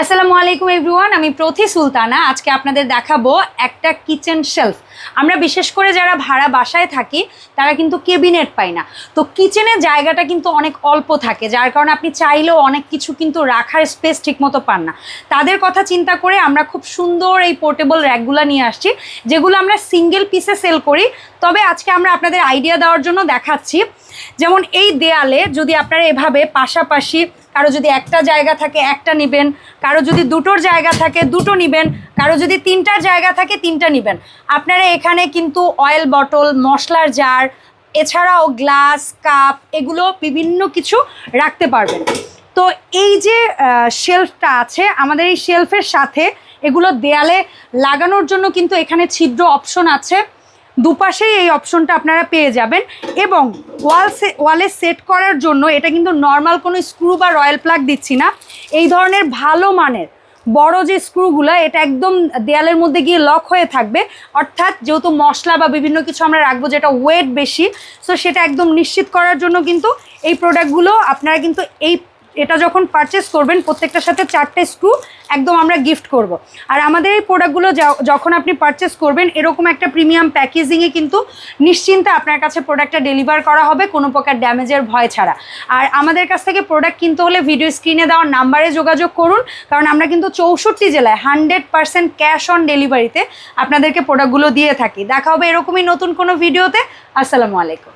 আসসালামু আলাইকুম এভরিওয়ান, আমি প্রথি সুলতানা। আজকে আপনাদের দেখাবো একটা কিচেন শেলফ। আমরা বিশেষ করে যারা ভাড়া বাসায় থাকি, তারা কিন্তু কেবিনেট পাই না। তো কিচেনের জায়গাটা কিন্তু অনেক অল্প থাকে, যার কারণে আপনি চাইলেও অনেক কিছু কিন্তু রাখার স্পেস ঠিকমতো পান না। তাদের কথা চিন্তা করে আমরা খুব সুন্দর এই পোর্টেবল র্যাকগুলো নিয়ে আসছি, যেগুলো আমরা সিঙ্গেল পিসে সেল করি। তবে আজকে আমরা আপনাদের আইডিয়া দেওয়ার জন্য দেখাচ্ছি। যেমন এই দেয়ালে যদি আপনারা এভাবে পাশাপাশি কারও যদি একটা জায়গা থাকে, একটা নেবেন। কারও যদি দুটোর জায়গা থাকে, দুটো নেবেন। কারও যদি তিনটার জায়গা থাকে, তিনটা নেবেন। আপনারা এখানে কিন্তু অয়েল বটল মশলার জার এছাড়াও গ্লাস কাপ এগুলো বিভিন্ন কিছু রাখতে পারবেন। তো এই যে শেলফটা আছে, আমাদের এই শেলফের সাথে এগুলো দেয়ালে লাগানোর জন্য কিন্তু এখানে ছিদ্র অপশন আছে। দুপাশেই এই অপশনটা আপনারা পেয়ে যাবেন এবং ওয়াল ওয়ালে সেট করার জন্য এটা কিন্তু নর্মাল কোনো স্ক্রু বা রয়্যাল প্লাগ দিচ্ছি না। এই ধরনের ভালো মানের বড় যে স্ক্রুগুলো, এটা একদম দেয়ালের মধ্যে গিয়ে লক হয়ে থাকবে। অর্থাৎ যেহেতু মশলা বা বিভিন্ন কিছু আমরা রাখব যেটা ওয়েট বেশি সো সেটা একদম নিশ্চিত করার জন্য কিন্তু এই প্রোডাক্টগুলো আপনারা কিন্তু এই এটা যখন পারচেস করবেন, প্রত্যেকটার সাথে চারটে স্ক্রু একদম আমরা গিফট করব। আর আমাদের এই প্রোডাক্টগুলো যখন আপনি পারচেস করবেন, এরকম একটা প্রিমিয়াম প্যাকেজিংয়ে কিন্তু নিশ্চিন্তে আপনার কাছে প্রোডাক্টটা ডেলিভার করা হবে, কোনো প্রকার ড্যামেজের ভয় ছাড়া। আর আমাদের কাছ থেকে প্রোডাক্ট কিনতে হলে ভিডিও স্ক্রিনে দেওয়ার নাম্বারে যোগাযোগ করুন, কারণ আমরা কিন্তু চৌষট্টি জেলায় হান্ড্রেড পার্সেন্ট ক্যাশ অন ডেলিভারিতে আপনাদেরকে প্রোডাক্টগুলো দিয়ে থাকি। দেখা হবে এরকমই নতুন কোনো ভিডিওতে আসসালামু আলাইকুম।